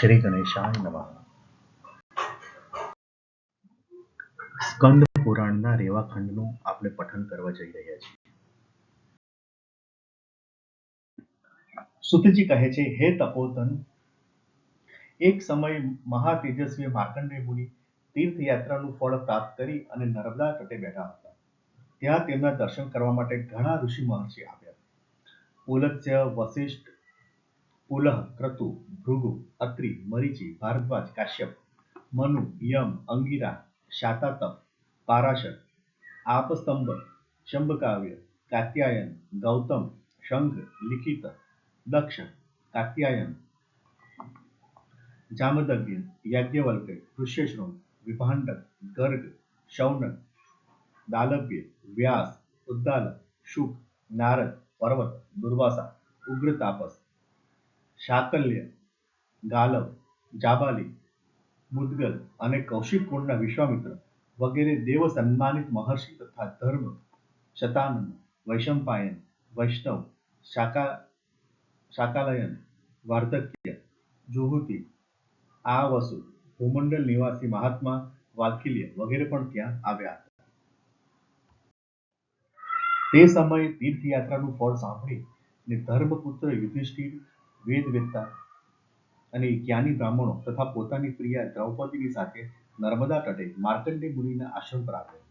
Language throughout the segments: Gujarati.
શ્રી ગણેશાય નમઃ. સ્કંદ પુરાણના રેવાખંડનું આપણે પઠન કરવા જઈ રહ્યા છીએ. સુતજી કહે છે, હે તપોતન, એક સમય મહા તેજસ્વી માર્કંડેય મુનિ તીર્થયાત્રાનું ફળ પ્રાપ્ત કરી અને નર્મદા તટે બેઠા હતા. ત્યાં તેમના દર્શન કરવા માટે ઘણા ઋષિ મહર્ષિ આવ્યા. પુલત્ય વશિષ્ઠ પુલહ ક્રતુ ભૃગુ, અત્રિ, મરીચી, ભારદ્વાજ, કાશ્યપ, મનુ, યમ, અંગિરા, શાતાતપ, પારાશર, આપસ્તંભ, શંભકાવ્ય, કાત્યાયન, ગૌતમ શંખ લિખિત, દક્ષ, કાત્યાયન જામદગ્ન્ય યાજ્ઞવલ્ક્ય ઋષ્યશૃંગ વિભાંડક, ગર્ગ, શૌનક, દાલવ્ય, વ્યાસ ઉદ્દાલક શુક, નારદ, પર્વત, દુર્વાસા ઉગ્ર તાપસ શાકલ્ય, ગાલવ, જાબાલી, મુદગલ અને કૌશિક કુળના વિશ્વામિત્ર વગેરે દેવ સન્માનિત મહર્ષિ તથા ધર્મ, શતાનંદ, વૈશંપાયન, વૈષ્ણવ, શાકા, શાકાલયન, વાર્ધક્ય, જુહુતિ આ વસુ ભૂમંડળ નિવાસી મહાત્મા વાલ્કિલ્ય વગેરે પણ ત્યાં આવ્યા હતા. તે સમયે તીર્થયાત્રાનું ફળ સાંભળી ને ધર્મપુત્ર યુધિષ્ઠિર વેદવેત્તા અને જ્ઞાની બ્રાહ્મણો તથા પોતાની પ્રિયા દ્રૌપદીની સાથે નર્મદા તટે માર્કંડેય મુનિના આશ્રમ પર આવ્યા.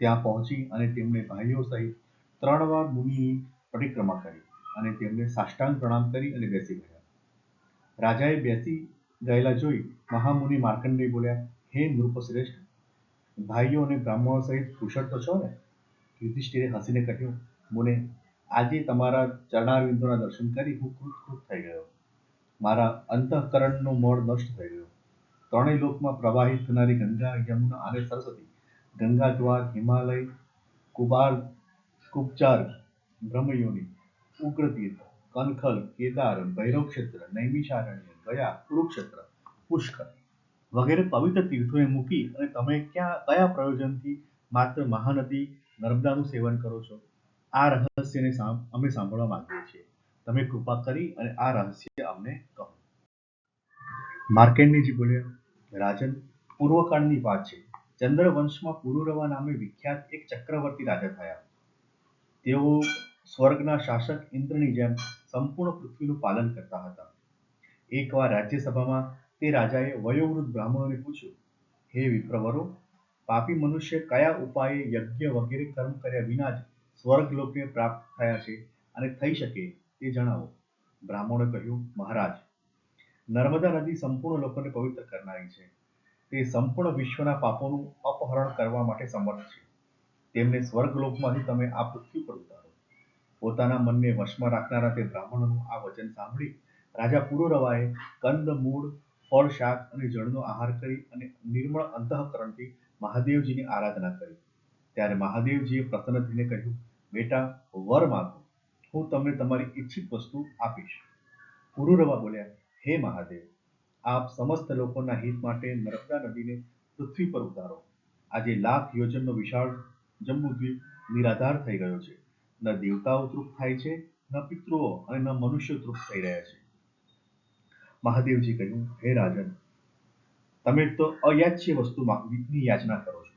ત્યાં પહોંચી અને તેમણે ભાઈઓ સહિત ત્રણ વાર મુનિની પરિક્રમા કરી અને તેમને સાષ્ટાંગ પ્રણામ કરી અને બેસી ગયા. રાજાએ બેસી ગયેલા જોઈ મહામુનિ માર્કંડેય બોલ્યા, હે નૃપશ્રેષ્ઠ, ભાઈઓ અને બ્રાહ્મણો સહિત કુશળ તો છો ને? યુધિષ્ઠિરે હસીને કહ્યું, મુને આજે તમારા ચરણારવિંદોના દર્શન કરી હું કૃતકૃત થઈ ગયો. મારા અંતઃકરણનો મોડ નષ્ટ થઈ ગયો. ત્રણેય લોકમાં પ્રવાહિત થનારી ગંગા, યમુના અને સરસ્વતી, ગંગા જ્વાર, હિમાલય, કુબાર, કુપચાર, બ્રહ્મયોની, ઉગ્રતીર્થ, કનખલ, કેદાર ભૈરવ ક્ષેત્ર નૈમિષારણ્ય, ગયા, કુરુક્ષેત્ર, પુષ્કર વગેરે પવિત્ર તીર્થોએ મૂકી અને તમે ક્યાં, કયા પ્રયોજનથી માત્ર મહાનદી નર્મદાનું સેવન કરો છો? આ રહસ્યને અમે સાંભળવા માંગીએ છીએ. તમે કૃપા કરી અને આ રહસ્ય અમને કહો. માર્કેન્ડેયજી બોલ્યા રાજન, પૂર્વકાળની વાત છે. ચંદ્રવંશમાં પુરુરવા નામે વિખ્યાત એક ચક્રવર્તી રાજા થયા. તેઓ સ્વર્ગના શાસક ઇન્દ્રની જેમ સંપૂર્ણ પૃથ્વીનું પાલન કરતા હતા. એકવાર રાજ્યસભામાં તે રાજાએ વયોવૃદ્ધ બ્રાહ્મણોને પૂછ્યું, હે વિપ્રવરો, પાપી મનુષ્ય કયા ઉપાયે યજ્ઞ વગેરે કર્મ કર્યા વિના જ સ્વર્ગલોકને પ્રાપ્ત થયા છે અને થઈ શકે તે જણાવો. બ્રાહ્મણે કહ્યું, મહારાજ, નર્મદા નદી સંપૂર્ણ લોકોને પવિત્ર કરનારી છે. તે સંપૂર્ણ વિશ્વના પાપોનું અપહરણ કરવા માટે સમર્થ છે. તેમને સ્વર્ગલોકમાંથી તમે આ પૃથ્વી પર ઉતારો. પોતાના મનને વશમાં રાખનારા તે બ્રાહ્મણનું આ વચન સાંભળી રાજા પુરોરવાએ કંદ, મૂળ, ફળ, શાક અને જળનો આહાર કરી અને નિર્મળ અંતઃકરણથી મહાદેવજીની આરાધના કરી. ત્યારે મહાદેવજીએ પ્રસન્નજીને કહ્યું બેટા, વર માગો. હું તમને તમારી ઈચ્છિત વસ્તુ આપીશ. પુરુરવા બોલ્યા, હે મહાદેવ, આપ સમસ્ત લોકોના હિત માટે નર્મદા નદીને પૃથ્વી પર ઉતારો. આજે લાખ યોજનનો વિશાળ જમ્મુદ્વીપ નિરાધાર થઈ ગયો છે. ન દેવતાઓ તૃપ્ત થાય છે, ન પિતૃઓ અને ન મનુષ્યો તૃપ્ત થઈ રહ્યા છે. મહાદેવજી કહ્યું, હે રાજન, તમે તો અયાચ્ય વસ્તુ માગવીની યાચના કરો છો.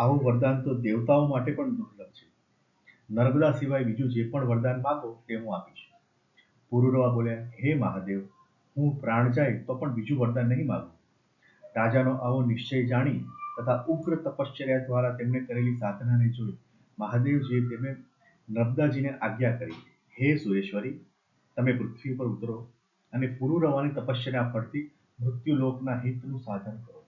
આવું વરદાન તો દેવતાઓ માટે પણ દુર્લભ છે. નર્મદા સિવાય બીજું જે પણ વરદાન માગો તે હું આપીશ. પુરુરવા બોલ્યા, હે મહાદેવ, હું પ્રાણ જાય તો પણ બીજું વરદાન નહીં માગું. રાજાનો આવો નિશ્ચય જાણી તથા ઉગ્ર તપશ્ચર્યા દ્વારા તેમણે કરેલી સાધનાને જોઈ મહાદેવજીએ તેમને નર્મદાજીને આજ્ઞા કરી, હે સુરેશ્વરી, તમે પૃથ્વી પર ઉતરો અને પુરુરવાની તપશ્ચર્યા પરથી મૃત્યુલોકના હિતનું સાધન કરો.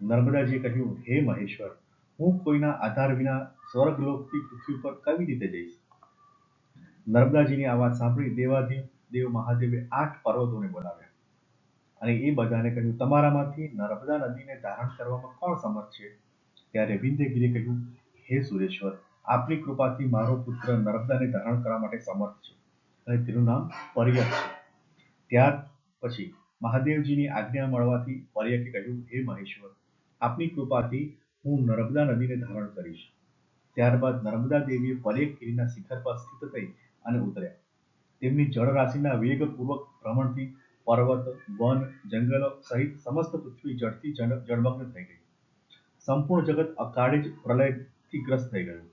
નર્મદાજીએ કહ્યું, હે મહેશ્વર હું કોઈના આધાર વિના સ્વર્ગલોકથી પૃથ્વી પર કેવી રીતે જઈશ? નર્મદાજીની આ વાત સાંભળી દેવાધી દેવ મહાદેવે આઠ પર્વતોને બોલાવ્યા. અને એ બધાને કહ્યું, તમારામાંથી નર્મદા નદીને ધારણ કરવામાં કોણ સમર્થ છે? ત્યારે વિંધ્યગીરે કહ્યું, હે સુરેશ્વર, આપની કૃપાથી મારો પુત્ર નર્મદાને ધારણ કરવા માટે સમર્થ છે અને તેનું નામ પર્યક છે. ત્યાર પછી મહાદેવજીની આજ્ઞા મળવાથી પર્યકે કહ્યું, હે મહેશ્વર, આપની કૃપાથી હું નર્મદા નદીને ધારણ કરીશ. ત્યારબાદ નર્મદા દેવીએ પરેખ ગિરિના શિખર પર સ્થિત થઈ અને ઉતર્યા. તેમની જળરાશિના વેગપૂર્વક ભ્રમણથી પર્વત, વન, જંગલો સહિત સમસ્ત પૃથ્વી જળથી જળમગ્ન થઈ ગઈ. સંપૂર્ણ જગત અકાળે જ પ્રલયથી ગ્રસ્ત થઈ ગયું.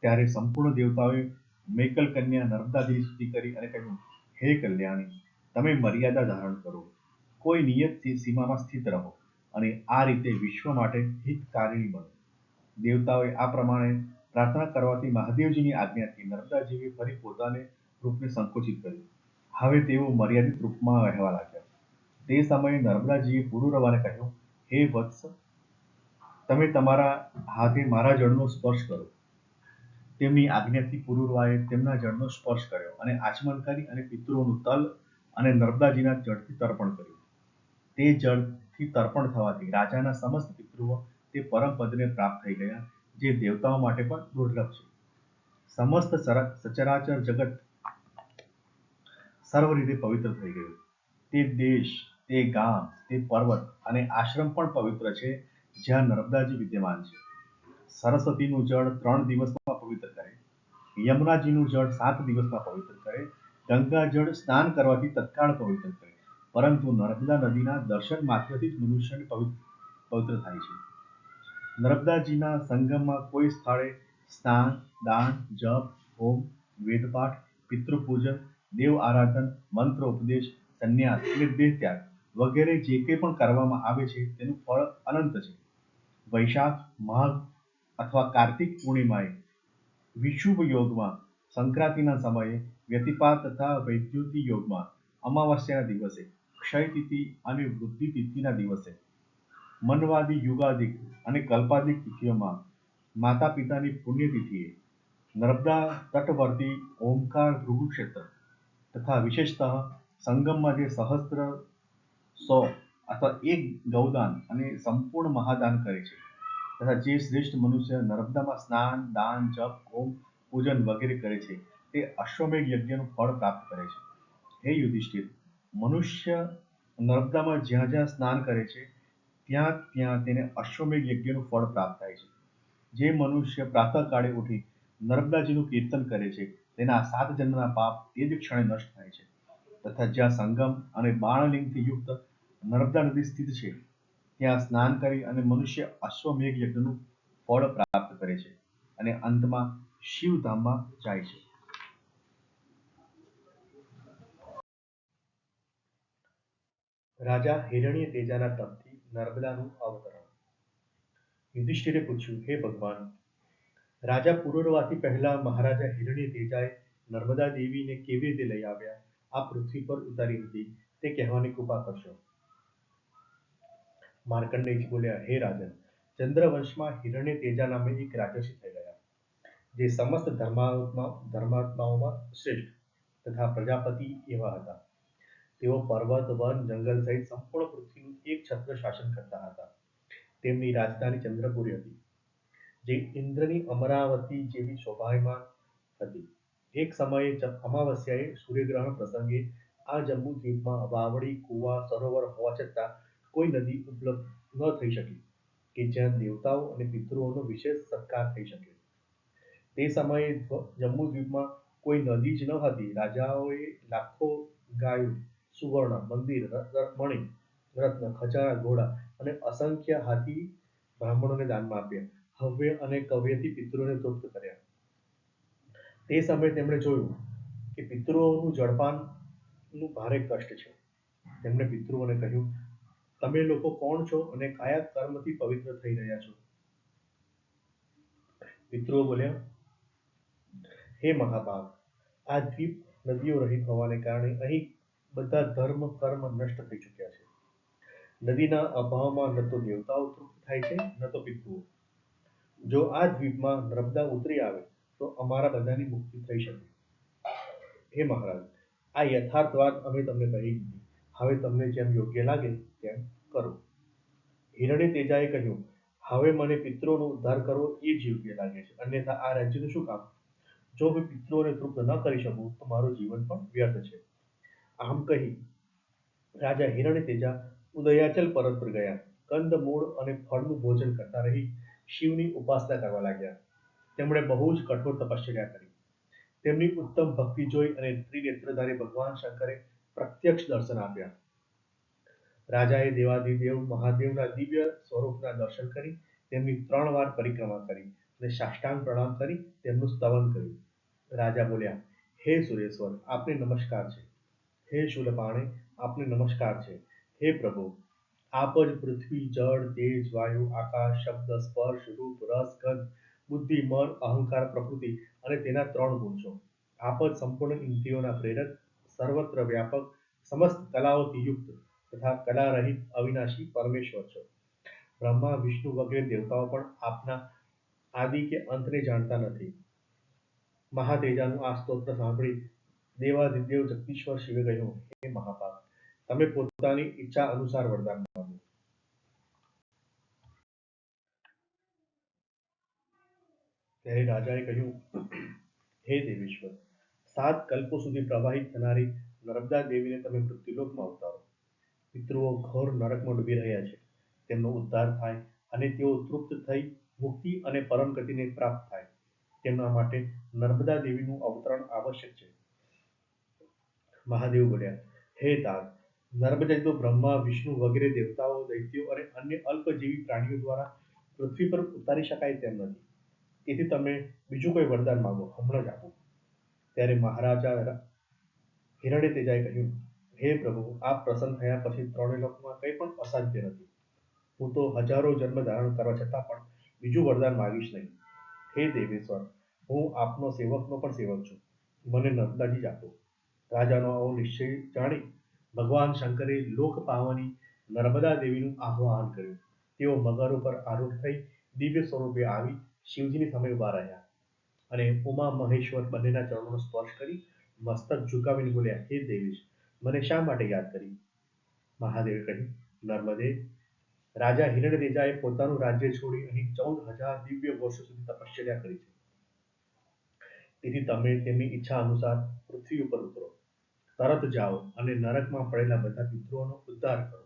ત્યારે સંપૂર્ણ દેવતાઓએ મેકલ કન્યા નર્મદા દેવી સ્તુતિ કરી અને કહ્યું, હે કલ્યાણી, તમે મર્યાદા ધારણ કરો. કોઈ નિયતથી સીમામાં સ્થિત રહો. અને આ રીતે વિશ્વ માટે હિતકારિણી બનો. દેવતાઓએ આ પ્રમાણે પ્રાર્થના કરવાથી મહાદેવજીની આજ્ઞાથી નર્મદાજીએ ફરી પોતાને રૂપને સંકુચિત કર્યું. હવે તેઓ મર્યાદિત રૂપમાં રહેવા લાગ્યા. તે સમયે નર્મદાજીએ પુરુરવાને કહ્યું, હે વત્સ, તમે તમારા હાથે મારા જળનો સ્પર્શ કરો. તેમની આજ્ઞાથી પુરુરવાએ તેમના જળનો સ્પર્શ કર્યો અને આચમન કરી અને પિતૃઓનું તલ અને નર્મદાજીના જળથી તર્પણ કર્યું. તે જળથી તર્પણ થવાથી રાજાના સમસ્ત પિતૃઓ તે પરમ પદને પ્રાપ્ત થઈ ગયા, જે દેવતાઓ માટે પણ દુર્લભ છે. સમસ્ત સચરાચર જગત સર્વ રીતે પવિત્ર થઈ ગયું. તે દેશ, તે ગામ, તે પર્વત અને આશ્રમ પણ પવિત્ર છે, જ્યાં નર્મદાજી વિદ્યમાન છે. સરસ્વતીનું જળ ત્રણ દિવસમાં પવિત્ર કરે, યમુનાજીનું જળ સાત દિવસમાં પવિત્ર કરે, ગંગા જળ સ્નાન કરવાથી તત્કાળ પવિત્ર કરે. પરંતુ નર્મદા નદીના દર્શન માત્રથી જ મનુષ્યને પવિત્ર થાય છે. નર્મદાજીના સંગમમાં કોઈ સ્થળે સ્નાન, દાન, જપ, હોમ, વેદપાઠ, પિતૃપૂજન, દેવ આરાધન, મંત્ર ઉપદેશ, સંન્યાસ અને દેહ ત્યાગ વગેરે જે કંઈ પણ કરવામાં આવે છે તેનું ફળ અનંત છે. વૈશાખ, માઘ અથવા કાર્તિક પૂર્ણિમાએ વિશુભ યોગમાં, સંક્રાંતિના સમયે વ્યતિપાત તથા વૈદ્યુતિ યોગમાં, અમાવસ્યાના દિવસે ક્ષય તિથિ અને વૃદ્ધિ તિથિના દિવસે મનવાદી યુગાદિક અને કલ્પાદિક તિથિઓમાં માતા પિતાની પુણ્યતિથિએ નર્મદા તટવર્તી ઓમકાર ક્ષેત્ર તથા વિશેષતઃ સંગમમાં જે સહસ્ત્ર સો અથવા એક ગૌદાન અને સંપૂર્ણ મહાદાન કરે છે તથા જે શ્રેષ્ઠ મનુષ્ય નર્મદામાં સ્નાન, દાન, જપ, હોમ, પૂજન વગેરે કરે છે તે અશ્વમેઘ યજ્ઞનું ફળ પ્રાપ્ત કરે છે. હે યુધિષ્ઠિર મનુષ્ય નર્મદામાં જ્યાં જ્યાં સ્નાન કરે છે, ત્યાં ત્યાં તેને અશ્વમેઘ યજ્ઞનું ફળ પ્રાપ્ત થાય છે. જે મનુષ્ય પ્રાતઃકાળે ઉઠી નર્મદાજીનું કીર્તન કરે છે, તેના સાત જન્મના પાપ તે જ ક્ષણે નષ્ટ થાય છે. તથા જ્યાં સંગમ અને બાણલિંગથી યુક્ત નર્મદા નદી સ્થિત છે, ત્યાં સ્નાન કરી અને મનુષ્ય અશ્વમેઘ યજ્ઞનું ફળ પ્રાપ્ત કરે છે અને અંતમાં શિવધામમાં જાય છે. રાજા હિરણ્ય તેજાના તપથી નર્મદાનું અવતરણ. યુધિષ્ઠિરે પૂછ્યું, હે ભગવાન, રાજા પુરુરવાથી પહેલા મહારાજા હિરણ્ય તેજાએ નર્મદા દેવીને કેવી રીતે લઈ આવ્યા? આ પૃથ્વી પર ઉતારી હતી. તે કહેવાની કૃપા કરશો. માર્કંડેયજી બોલ્યા, હે રાજન, ચંદ્રવંશમાં હિરણ્ય તેજા નામે એક રાજર્ષિ થઈ ગયા, જે સમસ્ત ધર્માત્મા, ધર્માત્માઓમાં શ્રેષ્ઠ તથા પ્રજાપતિ એવા હતા. તેઓ પર્વત, વન, જંગલ સહિત સંપૂર્ણ પૃથ્વીનું એક છત્ર શાસન કરતા હતા. તેમની રાજધાની ચંદ્રપુરી હતી, જે ઇન્દ્રની અમરાવતી જેવી શોભાયમાન હતી. એક સમયે અમાવસ્યાએ સૂર્યગ્રહણ પ્રસંગે આ જમ્મુ દ્વીપમાં વાવડી, કુવા, સરોવર હોવા છતાં કોઈ નદી ઉપલબ્ધ ન થઈ શકી કે જ્યાં દેવતાઓ અને પિતૃઓનો વિશેષ સત્કાર થઈ શકે. તે સમયે જમ્મુ દ્વીપમાં કોઈ નદી જ ન હતી. રાજાઓએ લાખો ગાયો સુવર્ણ, મંદિર મણિ રત્ન, ખજાના, ઘોડા અને અસંખ્ય હાથી બ્રાહ્મણોને દાનમાં આપ્યા. હવ્ય અને કવ્યથી પિતૃઓને તૃપ્ત કર્યા. તે સમયે તેમણે જોયું કે પિતૃઓનું જળપાનનું ભારે કષ્ટ છે. તેમણે પિતૃઓને કહ્યું, તમે લોકો કોણ છો અને કયા કર્મથી પવિત્ર થઈ રહ્યા છો? પિતૃઓ બોલ્યા, હે મહાભાગ આ દ્વીપ નદીઓ રહિત હોવાને કારણે અહીં બધા ધર્મ, કર્મ નષ્ટ થઈ ચૂક્યા છે. નદીના અભાવમાં ન તો દેવતાઓ તૃપ્ત થાય છે, ન તો પિતૃઓ જો આ દ્વીપમાં નર્મદા ઉતરી આવે, તો અમારા બધાની મુક્તિ થઈ શકે. હે મહારાજ, આ યથાર્થ વાત અમે તમને કહી દીધી. હવે તમને જેમ યોગ્ય લાગે, તેમ કરો. હિરણ્ય તેજાએ કહ્યું, હવે મને પિતૃઓનો ઉદ્ધાર કરવો એ જ યોગ્ય લાગે છે. અન્યથા આ રાજ્યનું શું કામ? જો હું પિતૃઓને તૃપ્ત ન કરી શકું, તો મારું જીવન પણ વ્યર્થ છે. આમ કહી રાજા હિરણ્ય તેજા ઉદયાચલ પર્વત પર ગયા. કંદ, મૂળ અને ફળનું ભોજન કરતા રહી શિવની ઉપાસના કરવા લાગ્યા. તેમણે બહુ જ કઠોર તપશ્ચર્યા કરી. તેમની ઉત્તમ ભક્તિ જોઈ અને ત્રિનેત્રધારી ભગવાન શંકરે પ્રત્યક્ષ દર્શન આપ્યા. રાજાએ દેવાધિદેવ મહાદેવના દિવ્ય સ્વરૂપના દર્શન કરી, તેમની ત્રણ વાર પરિક્રમા કરી અને સાષ્ટાંગ પ્રણામ કરી, તેમનું સ્તવન કર્યું. રાજા બોલ્યા, હે સુરેશ્વર, આપને નમસ્કાર છે. હે શૂલપાણે, આપને નમસ્કાર છે. હે પ્રભુ, આપ જ પૃથ્વી, જળ, તેજ, વાયુ, આકાશ, શબ્દ, સ્પર્શ, રૂપ, રસ, ગંધ, બુદ્ધિ, મન, અહંકાર, પ્રકૃતિ અને તેના ત્રણ ગુણ છો. આપ જ સંપૂર્ણ ઇન્દ્રિયોના પ્રેરક, સર્વત્ર વ્યાપક, સમસ્ત કલાઓથી યુક્ત તથા કલા રહિત અવિનાશી પરમેશ્વર છો. બ્રહ્મા, વિષ્ણુ વગેરે દેવતાઓ પણ આપના આદિ કે અંતને જાણતા નથી. મહાતેજાનું આ સ્તોત્ર સાંભળી દેવાદિદેવ જગદીશ્વર શિવે કહ્યું, હે મહાપાપ, તમે પોતાની ઈચ્છા અનુસાર વરદાન માંગો. ત્યારે રાજાએ કહ્યું, હે દેવેશ્વર, સાત કલ્પો સુધી પ્રવાહિત થનારી નર્મદા દેવીને તમે મૃત્યુલોકમાં ઉતારો. પિતૃઓ ઘોર નરકમાં ડૂબી રહ્યા છે. તેમનો ઉદ્ધાર થાય અને તેઓ તૃપ્ત થઈ મુક્તિ અને પરમ ગતિને પ્રાપ્ત થાય. તેમના માટે નર્મદા દેવીનું અવતરણ આવશ્યક છે. મહાદેવ બોલ્યા હે તાત નર્મદા તો બ્રહ્મા, વિષ્ણુ વગેરે દેવતાઓ, દૈત્યો અને અન્ય અલ્પજીવી પ્રાણીઓ દ્વારા પૃથ્વી પર ઉતારી શકાય તેમ નથી. તેથી તમે બીજું કોઈ વરદાન માગો, હમણાં જ આપો. ત્યારે મહારાજા હિરણે તેજાએ કહ્યું, હે પ્રભુ, આપ પ્રસન્ન થયા પછી ત્રણેય લોકમાં કંઈ પણ અસાધ્ય નથી. હું તો હજારો જન્મ ધારણ કરવા છતાં પણ બીજું વરદાન માગીશ નહીં. હે દેવેશ્વર, હું આપનો સેવકનો પણ સેવક છું. મને નર્મદાજી જ આપો. રાજાનો આવો નિશ્ચય જાણી ભગવાન શંકરે લોક પાવાની નર્મદા દેવીનું આહ્વાન કર્યું. તેઓ મગર ઉપર આરૂઢ થઈ દિવ્ય સ્વરૂપે આવી શિવજીની સામે ઊભા રહ્યા અને ઉમા મહેશ્વર બંનેના ચરણોનો સ્પર્શ કરી મસ્તક ઝુકાવીને બોલ્યા, હે દેવી મને શા માટે યાદ કરી? મહાદેવે કહ્યું, નર્મદે, રાજા હિરણ્યદેજાએ પોતાનું રાજ્ય છોડી અહીં ચૌદ હજાર દિવ્ય વર્ષો સુધી તપશ્ચર્યા કરી છે. તેથી તમે તેમની ઈચ્છા અનુસાર પૃથ્વી ઉપર ઉતરો. તરત જાઓ અને નરકમાં પડેલા બધા પિત્રોનો ઉદ્ધાર કરો.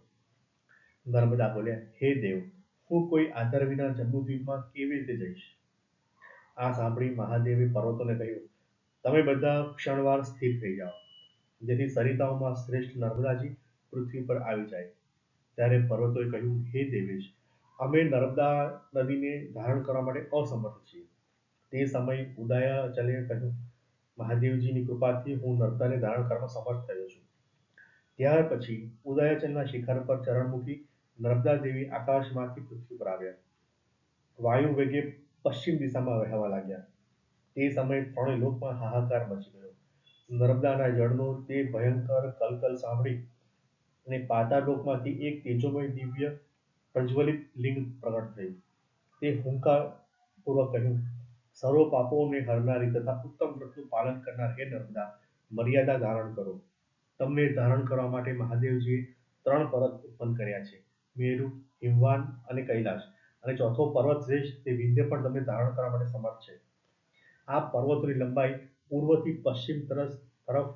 નર્મદા બોલ્યા, હે દેવ, હું કોઈ આધાર વિના જમ્મુદ્વીપમાં કેવી રીતે જઈશ? આ સાંભળી મહાદેવે પર્વતોને કહ્યું, તમે બધા ક્ષણવાર સ્થિર થઈ જાઓ. જેથી સરિતાઓમાં શ્રેષ્ઠ નર્મદાજી પૃથ્વી પર આવી જાય. ત્યારે પર્વતોએ કહ્યું, હે દેવેશ, અમે નર્મદા નદીને ધારણ કરવા માટે અસમર્થ છીએ. તે સમયે ઉદયાચલે કહ્યું મહાદેવજીની કૃપાથી હું નર્મદાને ધારણ કરવામાં સમર્થ થયો છું. ત્યાર પછી ઉદયાચલના શિખર પર ચરણ મૂકી નર્મદા દેવી આકાશમાંથી પૃથ્વી પર આવ્યા. વાયુ વેગે પશ્ચિમ દિશામાં વહેવા લાગ્યા. તે સમયે ત્રણેય લોકમાં હાહાકાર મચી ગયો. નર્મદાના જળનો તે ભયંકર કલકલ સાંભળી અને પાતાળ લોકમાંથી એક તેજોમય દિવ્ય પ્રજ્વલિત લિંગ પ્રગટ થયું. તે હુંકાર પૂર્વક કહ્યું સર્વ પાપોને હરનારી તથા ઉત્તમ વ્રતનું પાલન કરનાર હે નર્મદા, મર્યાદા ધારણ કરો. તમને ધારણ કરવા માટે મહાદેવજીએ ત્રણ પર્વત ઉત્પન્ન કર્યા છે. મેરુ, હિમવાન અને કૈલાશ. અને ચોથો પર્વત શ્રેષ્ઠ તે વિંધ્ય પણ તમને ધારણ કરવા માટે સમર્થ છે. આ પર્વતોની લંબાઈ પૂર્વથી પશ્ચિમ તરફ તરફ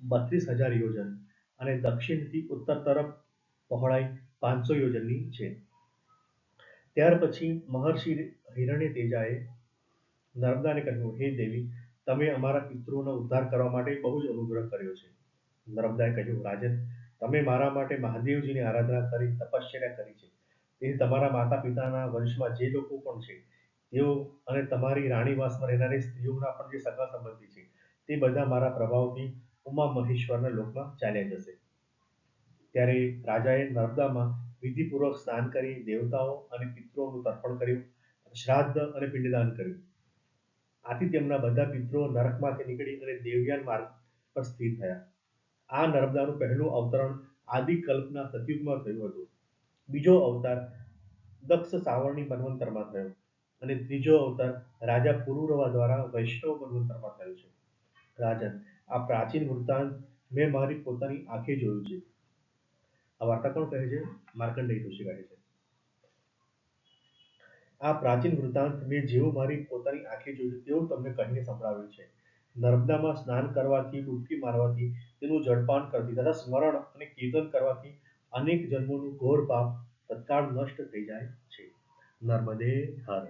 બત્રીસ હજાર યોજન અને દક્ષિણથી ઉત્તર તરફ પહોળાઈ પાંચસો યોજનની છે. ત્યાર પછી મહર્ષિ હિરણ્ય તેજાએ નર્મદાને કહ્યું, હે દેવી, તમે અમારા પિતૃઓનો ઉદ્ધાર કરવા માટે બહુ જ અનુગ્રહ કર્યો છે. નર્મદાએ કહ્યું, રાજન, તમે મારા માટે મહાદેવજીની આરાધના કરી તપશ્ચર્યા કરી છે. તેથી તમારા માતા પિતાના વંશમાં જે લોકો પણ છે, તેઓ અને તમારી રાણીવાસમાં રહેનારી સ્ત્રીઓના પણ જે સગા સંબંધી છે, તે બધા મારા પ્રભાવથી ઉમા મહેશ્વરના લોકમાં ચાલ્યા જશે. ત્યારે રાજાએ નર્મદામાં વિધિપૂર્વક સ્નાન કરી દેવતાઓ અને પિતૃઓનું તર્પણ કર્યું, શ્રાદ્ધ અને પિંડદાન કર્યું. આથી તેમના બધા પિત્રો નરકમાંથી નીકળી અને દેવયાન માર્ગ પર સ્થિર થયા. આ નર્મદાનું પહેલું અવતરણ આદિ કલ્પના સતયુગમાં થયું હતું. બીજો અવતાર દક્ષ સાવરણી મન્વંતરમાં થયો અને ત્રીજો અવતાર રાજા પુરુરવા દ્વારા વૈષ્ણવ મન્વંતરમાં થયો છે. રાજન, આ પ્રાચીન વૃત્તાંત મેં મારી પોતાની આંખે જોયું છે. આ વાર્તા કોણ કહે છે? માર્કંડેય ઋષિ કહે છે. આ પ્રાચીન વૃત્તાંત મેં જેવું મારી પોતાની આંખે જોયું તેવું તમને કહીને સંભળાવ્યું છે. નર્મદામાં સ્નાન કરવાથી, ડૂબકી મારવાથી, તેનું જળપાન કરતી, તથા સ્મરણ અને કીર્તન કરવાથી અનેક જન્મોનું ઘોર પાપ તત્કાળ નષ્ટ થઈ જાય છે. નર્મદે હર